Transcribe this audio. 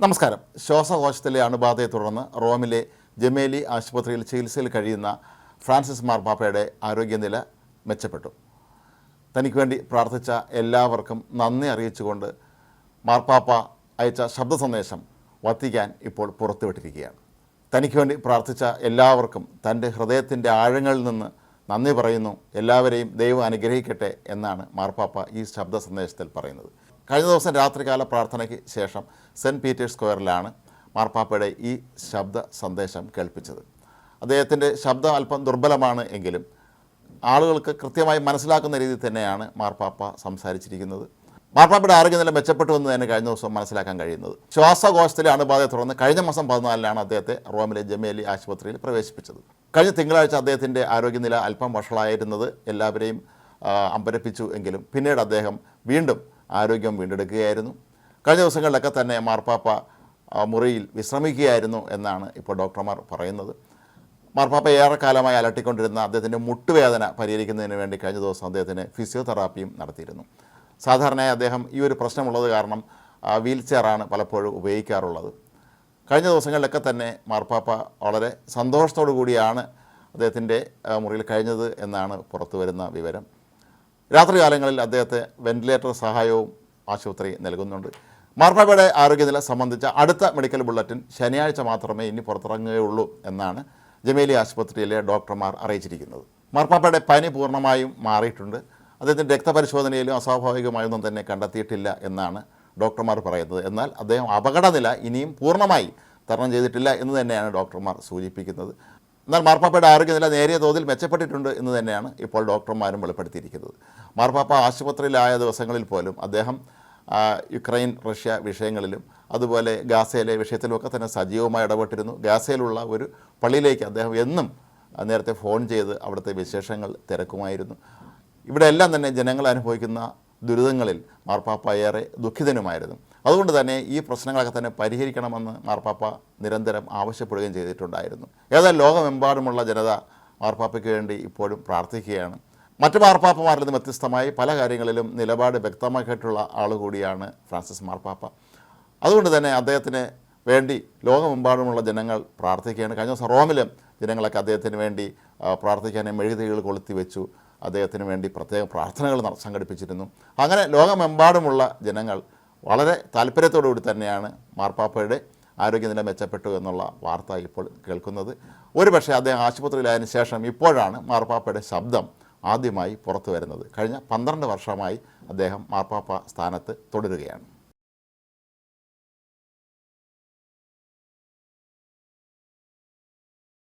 നമസ്കാരം. ശ്വാസകോശത്തിലെ അണുബാധയെ തുടർന്ന് റോമിലെ ജമേലി ആശുപത്രിയിൽ ചികിത്സയിൽ കഴിയുന്ന ഫ്രാൻസിസ് മാർപ്പാപ്പയുടെ ആരോഗ്യനില മെച്ചപ്പെട്ടു. തനിക്ക് വേണ്ടി പ്രാർത്ഥിച്ച എല്ലാവർക്കും നന്ദി അറിയിച്ചുകൊണ്ട് മാർപ്പാപ്പ അയച്ച ശബ്ദ സന്ദേശം വത്തിക്കാൻ ഇപ്പോൾ പുറത്തുവിട്ടിരിക്കുകയാണ്. തനിക്ക് വേണ്ടി പ്രാർത്ഥിച്ച എല്ലാവർക്കും തന്റെ ഹൃദയത്തിന്റെ ആഴങ്ങളിൽ നിന്ന് നന്ദി പറയുന്നു. എല്ലാവരെയും ദൈവം അനുഗ്രഹിക്കട്ടെ എന്നാണ് മാർപ്പാപ്പ ഈ ശബ്ദ സന്ദേശത്തിൽ പറയുന്നത്. കഴിഞ്ഞ ദിവസം രാത്രികാല പ്രാർത്ഥനയ്ക്ക് ശേഷം സെന്റ് പീറ്റേഴ്സ് സ്ക്വയറിലാണ് മാർപ്പാപ്പയുടെ ഈ ശബ്ദ സന്ദേശം കേൾപ്പിച്ചത്. അദ്ദേഹത്തിന്റെ ശബ്ദം അല്പം ദുർബലമാണ് എങ്കിലും ആളുകൾക്ക് കൃത്യമായി മനസ്സിലാക്കുന്ന രീതിയിൽ തന്നെയാണ് മാർപ്പാപ്പ സംസാരിച്ചിരിക്കുന്നത്. മാർപ്പാപ്പയുടെ ആരോഗ്യനില മെച്ചപ്പെട്ടു എന്ന് തന്നെ കഴിഞ്ഞ ദിവസം മനസ്സിലാക്കാൻ കഴിയുന്നത്. ശ്വാസകോശത്തിലെ അണുബാധയെ തുടർന്ന് കഴിഞ്ഞ മാസം പതിനാലിനാണ് അദ്ദേഹത്തെ റോമിലെ ജമേലി ആശുപത്രിയിൽ പ്രവേശിപ്പിച്ചത്. കഴിഞ്ഞ തിങ്കളാഴ്ച അദ്ദേഹത്തിന്റെ ആരോഗ്യനില അല്പം വഷളായിരുന്നത് എല്ലാവരെയും അമ്പരപ്പിച്ചു എങ്കിലും പിന്നീട് അദ്ദേഹം വീണ്ടും ആരോഗ്യം വീണ്ടെടുക്കുകയായിരുന്നു. കഴിഞ്ഞ ദിവസങ്ങളിലൊക്കെ തന്നെ മാർപ്പാപ്പ മുറിയിൽ വിശ്രമിക്കുകയായിരുന്നു എന്നാണ് ഇപ്പോൾ ഡോക്ടർമാർ പറയുന്നത്. മാർപ്പാപ്പ ഏറെക്കാലമായി അലട്ടിക്കൊണ്ടിരുന്ന അദ്ദേഹത്തിന്റെ മുട്ടുവേദന പരിഹരിക്കുന്നതിന് വേണ്ടി കഴിഞ്ഞ ദിവസം അദ്ദേഹത്തിന് ഫിസിയോതെറാപ്പിയും നടത്തിയിരുന്നു. സാധാരണയായി അദ്ദേഹം ഈ ഒരു പ്രശ്നമുള്ളത് കാരണം വീൽ ചെയറാണ് പലപ്പോഴും ഉപയോഗിക്കാറുള്ളത്. കഴിഞ്ഞ ദിവസങ്ങളിലൊക്കെ തന്നെ മാർപ്പാപ്പ വളരെ സന്തോഷത്തോടു കൂടിയാണ് അദ്ദേഹത്തിന്റെ മുറിയിൽ കഴിഞ്ഞത് എന്നാണ് പുറത്തു വരുന്ന വിവരം. രാത്രികാലങ്ങളിൽ അദ്ദേഹത്തെ വെന്റിലേറ്റർ സഹായവും ആശുപത്രി നൽകുന്നുണ്ട്. മാർപ്പാപ്പയുടെ ആരോഗ്യനില സംബന്ധിച്ച അടുത്ത മെഡിക്കൽ ബുള്ളറ്റിൻ ശനിയാഴ്ച മാത്രമേ ഇനി പുറത്തിറങ്ങുകയുള്ളൂ എന്നാണ് ജമേലി ആശുപത്രിയിലെ ഡോക്ടർമാർ അറിയിച്ചിരിക്കുന്നത്. മാർപ്പാപ്പയുടെ പനി പൂർണമായും മാറിയിട്ടുണ്ട്. അദ്ദേഹത്തിന്റെ രക്തപരിശോധനയിലും അസ്വാഭാവികമായൊന്നും തന്നെ കണ്ടെത്തിയിട്ടില്ല എന്നാണ് ഡോക്ടർമാർ പറയുന്നത്. എന്നാൽ അദ്ദേഹം അപകടനില ഇനിയും പൂർണമായി തരണം ചെയ്തിട്ടില്ല എന്ന് തന്നെയാണ് ഡോക്ടർമാർ സൂചിപ്പിക്കുന്നത്. എന്നാൽ മാർപ്പാപ്പയുടെ ആരോഗ്യനില നേരിയ തോതിൽ മെച്ചപ്പെട്ടിട്ടുണ്ട് എന്ന് തന്നെയാണ് ഇപ്പോൾ ഡോക്ടർമാരും വെളിപ്പെടുത്തിയിരിക്കുന്നത്. മാർപ്പാപ്പ ആശുപത്രിയിലായ ദിവസങ്ങളിൽ പോലും അദ്ദേഹം യുക്രൈൻ റഷ്യ വിഷയങ്ങളിലും അതുപോലെ ഗാസയിലെ വിഷയത്തിലുമൊക്കെ തന്നെ സജീവമായി ഇടപെട്ടിരുന്നു. ഗാസയിലുള്ള ഒരു പള്ളിയിലേക്ക് അദ്ദേഹം എന്നും നേരത്തെ ഫോൺ ചെയ്ത് അവിടുത്തെ വിശേഷങ്ങൾ തിരക്കുമായിരുന്നു. ഇവിടെയെല്ലാം തന്നെ ജനങ്ങൾ അനുഭവിക്കുന്ന ദുരിതങ്ങളിൽ മാർപ്പാപ്പ ഏറെ ദുഃഖിതനുമായിരുന്നു. അതുകൊണ്ട് തന്നെ ഈ പ്രശ്നങ്ങളൊക്കെ തന്നെ പരിഹരിക്കണമെന്ന് മാർപ്പാപ്പ നിരന്തരം ആവശ്യപ്പെടുകയും ചെയ്തിട്ടുണ്ടായിരുന്നു. ഏതായാലും ലോകമെമ്പാടുമുള്ള ജനത മാർപ്പാപ്പയ്ക്ക് വേണ്ടി ഇപ്പോഴും പ്രാർത്ഥിക്കുകയാണ്. മറ്റ് മാർപ്പാപ്പമാരിൽ നിന്ന് വ്യത്യസ്തമായി പല കാര്യങ്ങളിലും നിലപാട് വ്യക്തമാക്കിയിട്ടുള്ള ആൾ കൂടിയാണ് ഫ്രാൻസിസ് മാർപ്പാപ്പ. അതുകൊണ്ട് തന്നെ അദ്ദേഹത്തിന് വേണ്ടി ലോകമെമ്പാടുമുള്ള ജനങ്ങൾ പ്രാർത്ഥിക്കുകയാണ്. കഴിഞ്ഞ ദിവസം റോമിലും ജനങ്ങളൊക്കെ അദ്ദേഹത്തിന് വേണ്ടി പ്രാർത്ഥിക്കാനും മെഴുകുതികൾ കൊളുത്തി വെച്ചു. അദ്ദേഹത്തിന് വേണ്ടി പ്രത്യേക പ്രാർത്ഥനകൾ സംഘടിപ്പിച്ചിരുന്നു. അങ്ങനെ ലോകമെമ്പാടുമുള്ള ജനങ്ങൾ വളരെ താല്പര്യത്തോടുകൂടി തന്നെയാണ് മാർപ്പാപ്പയുടെ ആരോഗ്യനില മെച്ചപ്പെട്ടു എന്നുള്ള വാർത്ത ഇപ്പോൾ കേൾക്കുന്നത്. ഒരുപക്ഷെ അദ്ദേഹം ആശുപത്രിയിലായതിനു ശേഷം ഇപ്പോഴാണ് മാർപ്പാപ്പയുടെ ശബ്ദം ആദ്യമായി പുറത്തു വരുന്നത് കഴിഞ്ഞ പന്ത്രണ്ട് വർഷമായി അദ്ദേഹം മാർപ്പാപ്പ സ്ഥാനത്ത് തുടരുകയാണ്.